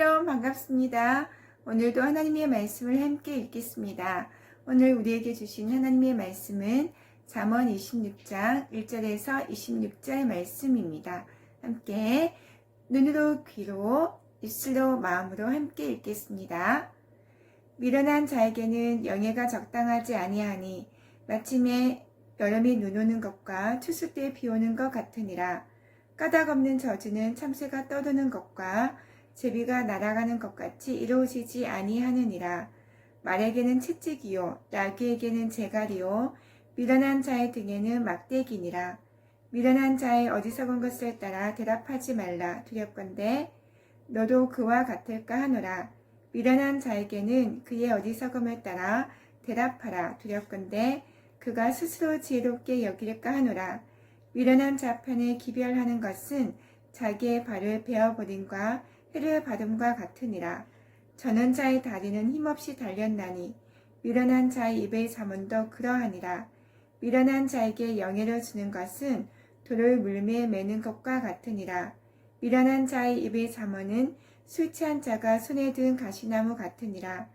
샬롬 반갑습니다. 오늘도 하나님의 말씀을 함께 읽겠습니다. 오늘 우리에게 주신 하나님의 말씀은 잠언 26장 1절에서 26절 말씀입니다. 함께 눈으로 귀로 입술로 마음으로 함께 읽겠습니다. 미련한 자에게는 영예가 적당하지 아니하니 마침에 여름이 눈 오는 것과 추수 때 비 오는 것 같으니라. 까닭 없는 저주는 참새가 떠도는 것과 제비가 날아가는 것 같이 이루어지지 아니하느니라. 말에게는 채찍이요, 나귀에게는 재갈이요, 미련한 자의 등에는 막대기니라. 미련한 자의 어디서건 것을 따라 대답하지 말라 두렵건대 너도 그와 같을까 하노라. 미련한 자에게는 그의 어디서금을 따라 대답하라 두렵건대 그가 스스로 지혜롭게 여길까 하노라. 미련한 자 편에 기별하는 것은 자기의 발을 베어버림과 해를 받음과 같으니라. 저는 자의 다리는 힘없이 달렸나니 미련한 자의 입의 잠언도 그러하니라. 미련한 자에게 영예를 주는 것은 돌을 물매에 매는 것과 같으니라. 미련한 자의 입의 잠언은 술 취한 자가 손에 든 가시나무 같으니라.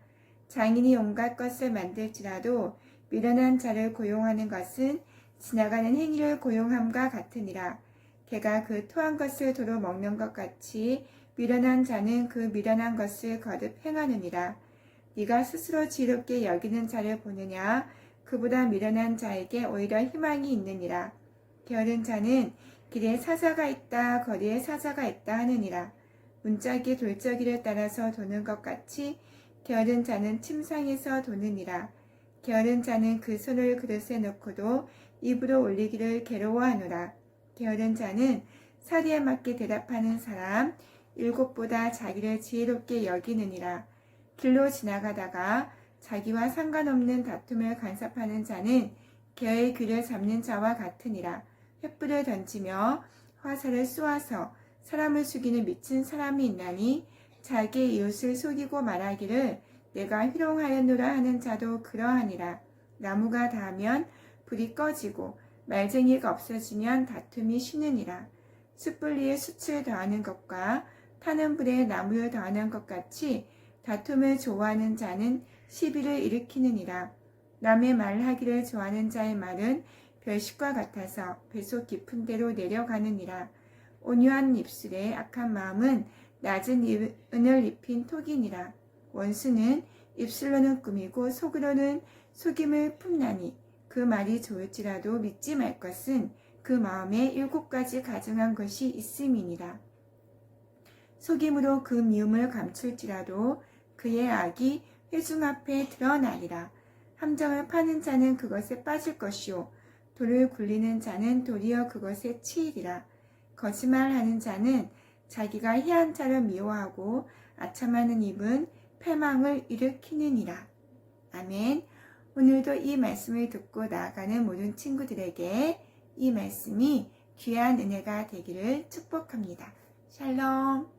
장인이 온갖 것을 만들지라도 미련한 자를 고용하는 것은 지나가는 행위를 고용함과 같으니라. 개가 그 토한 것을 도로 먹는 것 같이 미련한 자는 그 미련한 것을 거듭 행하느니라. 네가 스스로 지롭게 여기는 자를 보느냐? 그보다 미련한 자에게 오히려 희망이 있느니라. 게으른 자는 길에 사자가 있다, 거리에 사자가 있다 하느니라. 문짝이 돌적이를 따라서 도는 것 같이 게으른 자는 침상에서 도느니라. 게으른 자는 그 손을 그릇에 넣고도 입으로 올리기를 괴로워하노라. 게으른 자는 사리에 맞게 대답하는 사람, 일곱보다 자기를 지혜롭게 여기느니라. 길로 지나가다가 자기와 상관없는 다툼을 간섭하는 자는 개의 귀를 잡는 자와 같으니라. 횃불을 던지며 화살을 쏘아서 사람을 죽이는 미친 사람이 있나니 자기의 이웃을 속이고 말하기를 내가 희롱하였노라 하는 자도 그러하니라. 나무가 닿으면 불이 꺼지고 말쟁이가 없어지면 다툼이 쉬느니라. 숯불리에 숯을 더하는 것과 타는 불에 나무를 더하는 것 같이 다툼을 좋아하는 자는 시비를 일으키느니라. 남의 말하기를 좋아하는 자의 말은 별식과 같아서 배속 깊은 데로 내려가느니라. 온유한 입술에 악한 마음은 낮은 은을 입힌 톡이니라. 원수는 입술로는 꾸미고 속으로는 속임을 품나니 그 말이 좋을지라도 믿지 말 것은 그 마음에 일곱 가지 가증한 것이 있음이니라. 속임으로 그 미움을 감출지라도 그의 악이 회중 앞에 드러나리라. 함정을 파는 자는 그것에 빠질 것이요. 돌을 굴리는 자는 도리어 그것에 치이리라. 거짓말하는 자는 자기가 희한 자를 미워하고 아첨하는 입은 패망을 일으키느니라. 아멘. 오늘도 이 말씀을 듣고 나아가는 모든 친구들에게 이 말씀이 귀한 은혜가 되기를 축복합니다. 샬롬.